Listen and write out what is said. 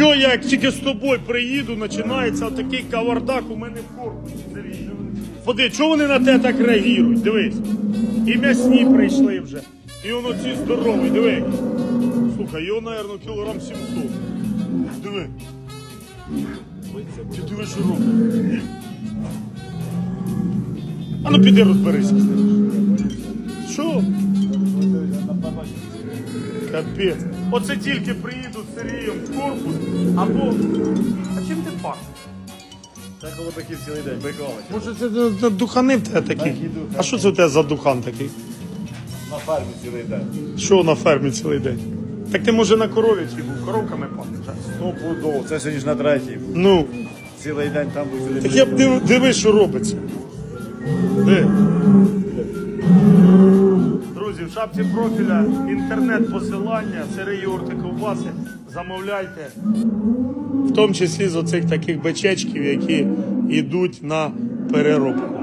Що я як тільки з тобою приїду, починається такий кавардак у мене в корпусі. Ходи, чого вони на те так реагують? Дивись. І м'ясні прийшли вже. І воно ці здоровий, диви. Слухай, його, мабуть, кілограм 700. Диви. Ти диви, що робить. А ну піди розберися. Що? Капець. Оце тільки приїду з Сергієм в корпус, або. А чим ти пахнеш? Так холодаків цілий день, Миколаївич. Може це духани в тебе такі? Такі духани. А що це у тебе за духан такий? На фермі цілий день. Що на фермі цілий день? Так ти може на коров'ячій був, коровками пахнеш. а? Сто пудов, це сьогодні ж на третій. Ну, Цілий день там був цілий так я б див, дивись, що робиться. Де? В профіля інтернет-посилання, сири орти ковбаси. Замовляйте. В тому числі з оцих таких бичечків, які йдуть на переробку.